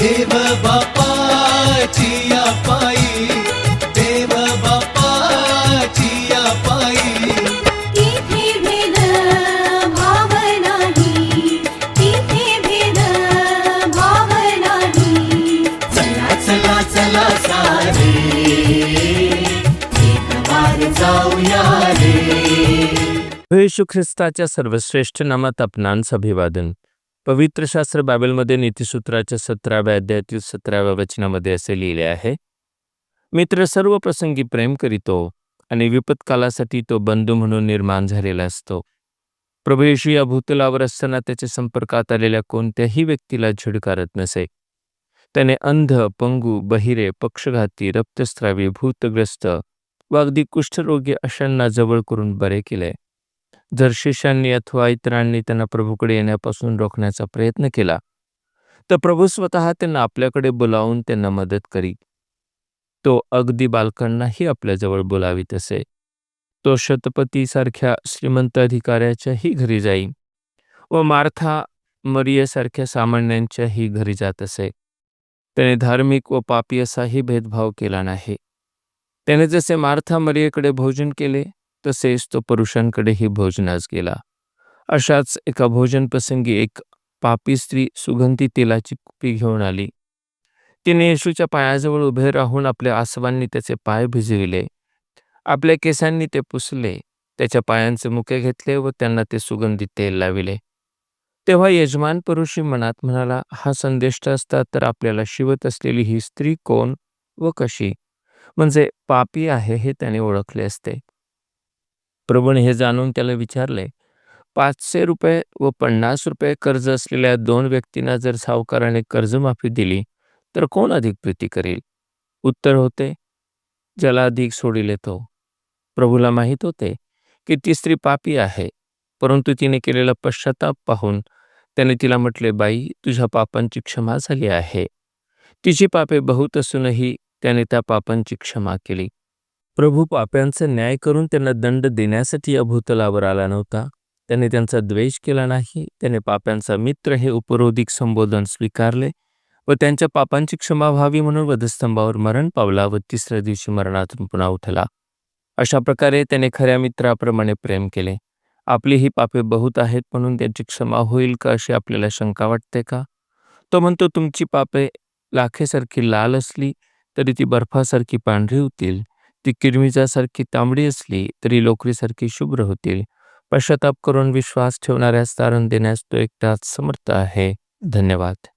देव बापाची या पायी देव बापाची या पायी तिथे भेद भाव नाही तिथे भेद भाव नाही. चला चला चला सारे एक बार जाऊया रे. येशू ख्रिस्ताच्या सर्वश्रेष्ठ नामात आपणांस अभिवादन. पवित्र शास्त्र बायबलमध्ये नीतिसूत्राच्या सतराव्या अध्यायातील सतराव्या वचनामध्ये असे लिहिले आहे मित्र सर्व प्रसंगी प्रेम करीतो आणि विपत्कालासाठी तो बंधू म्हणून निर्माण झालेला असतो. प्रभू येशू या भूतलावर असताना त्याच्या संपर्कात आलेल्या कोणत्याही व्यक्तीला झिडकारत नसे. त्याने अंध पंगू बहिरे पक्षघाती रक्तस्रावी भूतग्रस्त व अगदी कुष्ठरोगी अशांना जवळ करून बरे केले. जर शिष्यांनी अथवा इतरांनी त्यांना प्रभूकडे येण्यापासून रोखण्याचा प्रयत्न केला तर प्रभू स्वतः त्यांना आपल्याकडे बोलावून त्यांना मदत करी. तो अगदी बालकांनाही आपल्याजवळ बोलावीत असे. तो शतपतीसारख्या श्रीमंत अधिकाऱ्याच्याही घरी जाई व मार्था मरियेसारख्या सामान्यांच्याही घरी जात असे. त्याने धार्मिक व पापी असाही भेदभाव केला नाही. त्याने जसे मार्था मरियेकडे भोजन केले तसेच तो पुरुषांकडेही भोजनास गेला. अशाच एका भोजन प्रसंगी एक पापी स्त्री सुगंधी तेलाची कुपी घेऊन आली. तिने येशूच्या पायाजवळ उभे राहून आपल्या आसवांनी त्याचे पाय भिजविले. आपल्या केसांनी ते पुसले. त्याच्या पायांचे मुके घेतले व त्यांना ते सुगंधी तेल लाविले. तेव्हा यजमान पुरुषी मनात म्हणाला हा संदेष्ट असता तर आपल्याला शिवत असलेली ही स्त्री कोण व कशी? म्हणजे पापी आहे हे त्याने ओळखले असते. प्रभूने हे जाणून त्याला विचारले पाचशे रुपये व पन्नास रुपये कर्ज असलेल्या दोन व्यक्तींना जर सावकाराने कर्जमाफी दिली तर कोण अधिक प्रीती करेल? उत्तर होते ज्याला अधिक सोडिले तो. प्रभूला माहीत होते की ती स्त्री पापी आहे परंतु तिने केलेला पश्चाताप पाहून त्याने तिला म्हटले बाई तुझ्या पापांची क्षमा झाली आहे. तिची पापे बहुत असूनही त्याने त्या पापांची क्षमा केली. प्रभू पाप्यांचा न्याय करून त्यांना दंड देण्यासाठी या भूतलावर आला नव्हता. त्याने त्यांचा द्वेष केला नाही. त्याने पाप्यांचा मित्र हे उपरोधिक संबोधन स्वीकारले व त्यांच्या पापांची क्षमा व्हावी म्हणून वधस्तंभावर मरण पावला व तिसऱ्या दिवशी मरणातून पुन्हा उठला. अशा प्रकारे त्याने खऱ्या मित्राप्रमाणे प्रेम केले. आपली ही पापे बहुत आहेत म्हणून त्यांची क्षमा होईल का अशी आपल्याला शंका वाटते का? तो म्हणतो तुमची पापे लाखेसारखी लाल असली तरी ती बर्फासारखी पांढरी होतील. ती किरमिजासारखी तांबडी असली तरी लोकरीसारखी शुभ्र होतील. पश्चाताप करून विश्वास ठेवणाऱ्यास तारण देण्यास तो एकटाच समर्थ आहे. धन्यवाद.